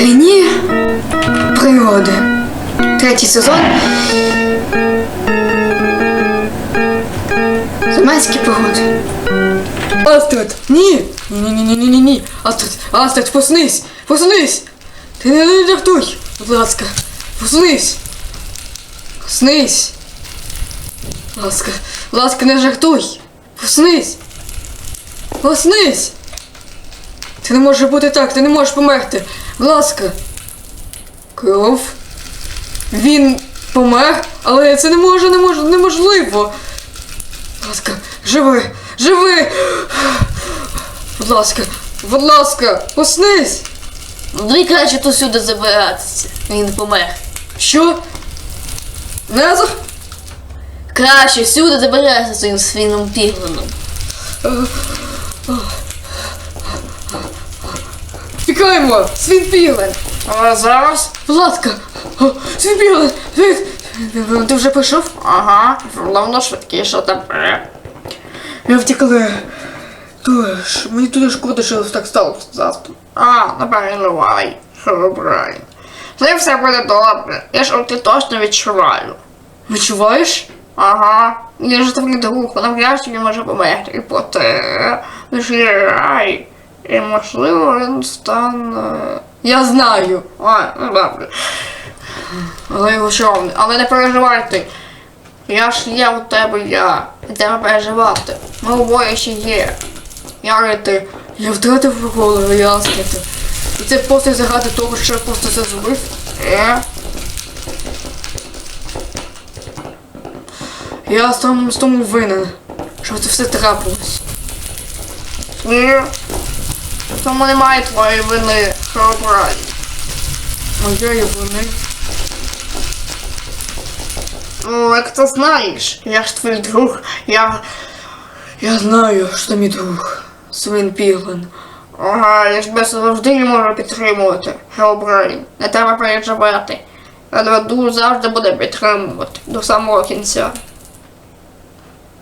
Чарівні пригоди. Третій сезон. Заманські пригоди. Астрид! Ні! Ні-ні-ні-ні-ні-ні! Астрид! Астрид, поснись! Поснись! Ти не жартуй! Будь ласка! Поснись! Поснись! Ласка, ласка, не жартуй! Поснись! Поснись! Ти не можеш бути так, ти не можеш померти. Будь ласка. Кров. Він помер, але це не може, не може, неможливо. Будь ласка, живи, живи. Будь ласка, будь ласка, поснись. Ну краще тут сюди забиратися. Він помер. Що? Незер? Краще сюди забиратися своїм свином піглином. Тікаємо! Свін А зараз? Будь ласка! Свін! Ти вже прийшов? Ага, головно швидкіше тепер. Ми втекли. Тож, мені дуже шкода, що так сталося завтра. А, не переживай, Херобрайн. З ним все буде добре. Я ж ти точно відчуваю. Відчуваєш? Ага, він же твій друг, навряд чи він може померти. І не рай. І можливо він стане. Я знаю. Ой, ну добре. Але його що? Але не переживайте. Я ж є у тебе я. Не треба переживати. Ми обоє ще є. Я і ти. Я втратив голову, ясно. І це просто заради того, що я просто це зробив. Е? Я з тому, винен, що це все трапилось. Ні. В Тому немає твоєї вини, Херобрайн. Моєї вини. Ну, як ти знаєш, я ж твій друг, я. Я знаю, що мій друг. Свин Піглен. Ага, я ж тебе завжди не можу підтримувати, Херобрайн. Не треба переживати. Тебе завжди буде підтримувати до самого кінця.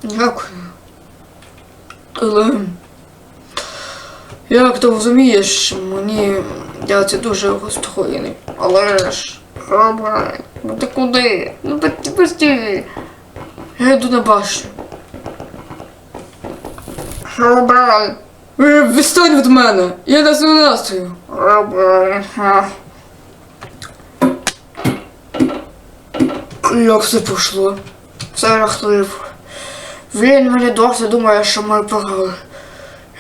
Дякую. Але. Як ти розумієш, мені я це дуже розстроєний. Але ж, Херобрайн, ну ти куди? Ну ти ти постій. Я йду на башню. Херобрайн, відстань від мене! Я на своєму настрою. Херобрайн. Як все пішло? Це жахливо. Він мені досі думає, що ми програли.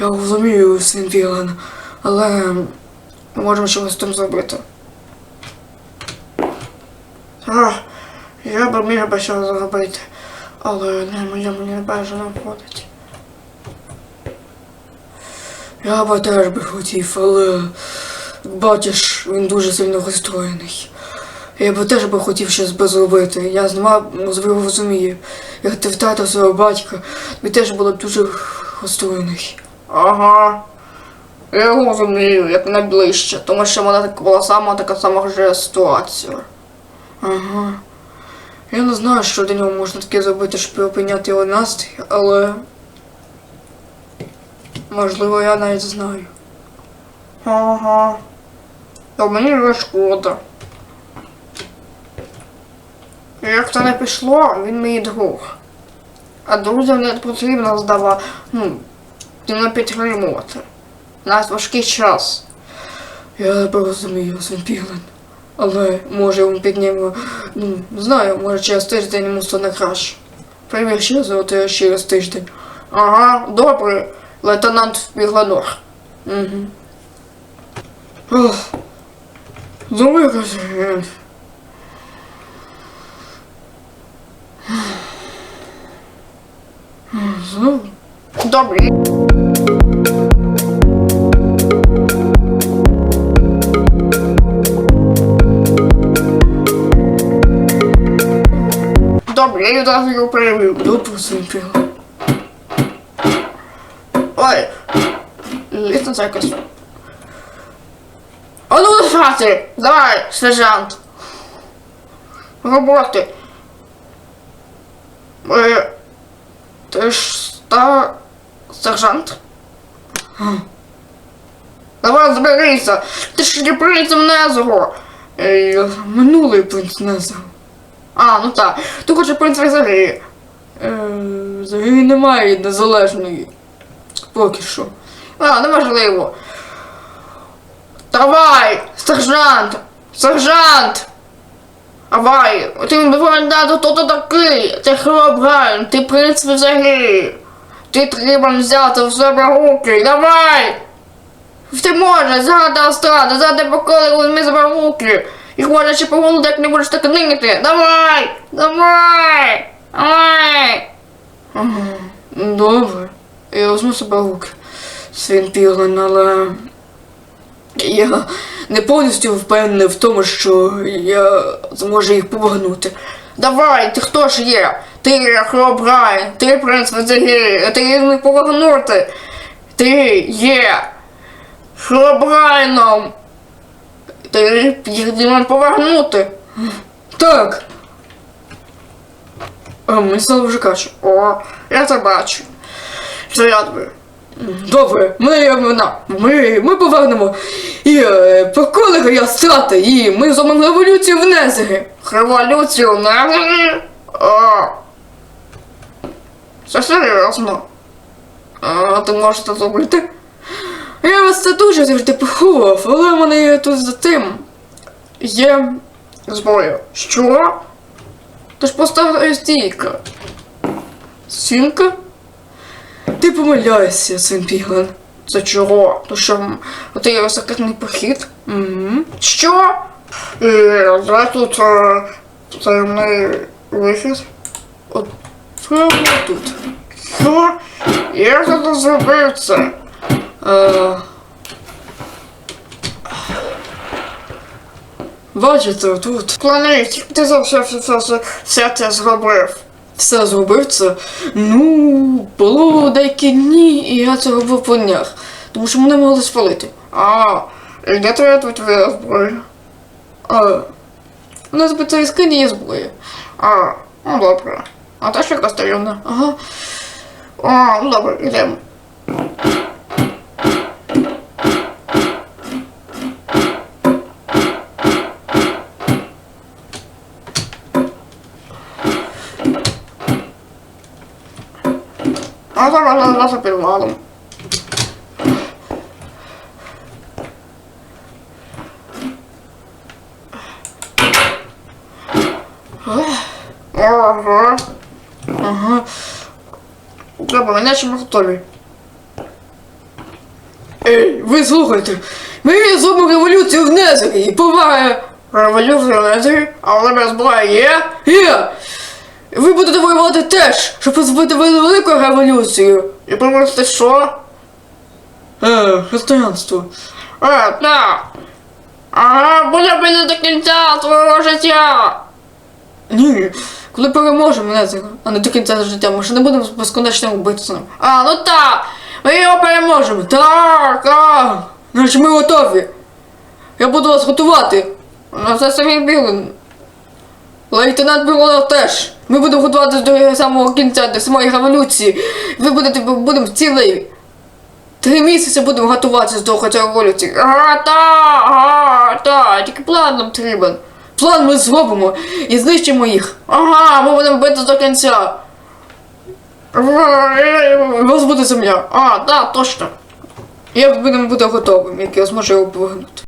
Я розумію, Свін Піглен, але ми можемо щось з тим зробити. А, я би міг би що зробити, але не моєму не бажано входить. Я би теж би хотів, але бачиш, він дуже сильно розстроєний. Я би теж би хотів щось би зробити. Я можливо, розумію. Як ти втратив свого батька, тобі теж було б дуже розстроєний. Ага. Я його розумію, як найближче, тому що вона така була сама така сама вже ситуація. Ага. Я не знаю, що для нього можна таке зробити, щоб припиняти його настрій, але. Можливо, я навіть знаю. Ага. То мені вже шкода. Як це не пішло, він мій друг. А друзям не потрібно здавати, ну, не підтримувати. У нас важкий час. Я тебе розумію, Піглен. Але може він підніме, ну, знаю, може через тиждень йому стане краще. Привір ще золотий через тиждень. Ага, добре, лейтенант Бігланор. Угу. Ох. Знову е, Знову. Добре. Я відразу його перевів. Свін Піглен. Ой, лісно це якось. А ну лежати! Давай, сержант. Роботи. Е, ти ж сержант? Давай зберися. Ти ж не принцем Незого. Е, минулий принц Незеру. А, ну так. Ти хочеш принц взагалі. Е, взагалі немає незалежної. Поки що. А, неважливо. Давай, сержант! Сержант! Давай, ти не повинен дати, хто ти такий. Ти хробрайн, ти принц взагалі. Ти треба взяти в себе руки. Давай! Ти можеш, згадати Астрада, згадати поколи, ми себе руки. Їх можна ще поголоти, як не будеш так нигати. Давай! Давай! Давай! Добре. Я візьму себе в руки. Свін Піглин, але я не повністю впевнений в тому, що я зможу їх повернути. Давай, ти хто ж є? Ти Хробрайн, ти принц Вазагірі, ти їх не повернути. Ти є Хробрайном. Ти їх не повернути. Так. А мені стало вже краще. О, я це бачу. Це я тобі. Добре, ми, ми, ми, ми повернемо і е, поколи я страти, і ми зробимо революцію в Незері. Революцію не О. Це серйозно. А ти можеш це зробити? Я вас це дуже завжди поховав, але мене тут за тим. Є. Зброя. Що? Ти ж просто стійка. Стінка? Ти помиляєшся, Свін Піглен. Це чого? То що, ти є секретний похід? Угу. Що? Е, давай тут е, таємний вихід. От прямо тут. Що? Я це зробив це? Е, бачите, тут Планеті, ти за все, все, все, все, це зробив. все зробив це. Ну, було деякі дні, і я це робив по днях. Тому що мене могли спалити. А, і де твоя тут твоя зброя? А, у нас би це скині є зброя. А, ну добре. А теж якраз таємна. Ага. А, ну добре, йдемо. А зараз нас за підвалом. Ага. Ага. Треба, іначе ми готові. Ей, ви слухайте. Ми зробимо революцію в Незері і повага Революція не але без зброї є. є. Ви будете воювати теж, щоб зробити велику революцію. І помогти що? Е, християнство. Е, так. Ага, буде бити до кінця свого життя. Ні, коли переможемо Незер, а не до кінця життя, ми ж не будемо безконечно вбивцем. А, ну так. Ми його переможемо. Так, так. Значить ми готові. Я буду вас готувати. Ну це Сергій Білин. Лейтенант Білонов теж. Ми будемо готуватися до самого кінця, до самої революції. Ви будете будемо цілий. Три місяці будемо готуватися до хоча революції. Ага, так, тільки план нам потрібен. План ми зробимо і знищимо їх. Ага, ми будемо бити до кінця. Вас буде земля. А, так, точно. Як будемо бути готовим, як я зможу його повернути.